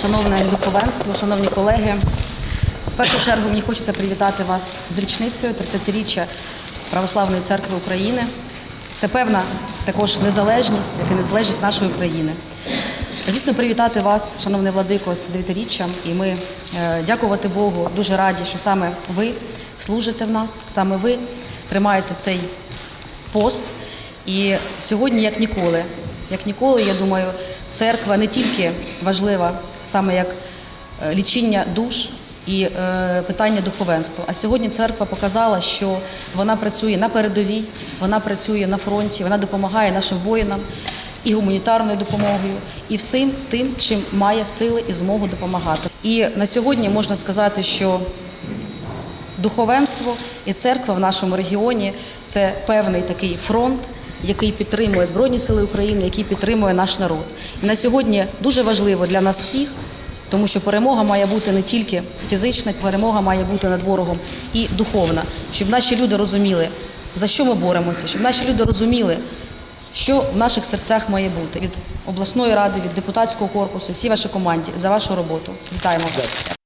Шановне духовенство, шановні колеги, в першу чергу мені хочеться привітати вас з річницею 30-річчя Православної церкви України. Це певна також незалежність, як і незалежність нашої країни. Звісно, привітати вас, шановний владико, з 9-річчям. І ми е, дякувати Богу, дуже раді, що саме ви служите в нас, саме ви тримаєте цей пост. І сьогодні, як ніколи, як ніколи, я думаю, церква не тільки важлива саме як е, лічіння душ і е, питання духовенства. А сьогодні церква показала, що вона працює на передовій, вона працює на фронті, вона допомагає нашим воїнам і гуманітарною допомогою, і всім тим, чим має сили і змогу допомагати. І на сьогодні можна сказати, що духовенство і церква в нашому регіоні це певний такий фронт, який підтримує Збройні Сили України, який підтримує наш народ. І на сьогодні дуже важливо для нас всіх, тому що перемога має бути не тільки фізична, перемога має бути над ворогом і духовна, щоб наші люди розуміли, за що ми боремося, щоб наші люди розуміли, що в наших серцях має бути від обласної ради, від депутатського корпусу, всій вашій команді за вашу роботу. Вітаємо вас.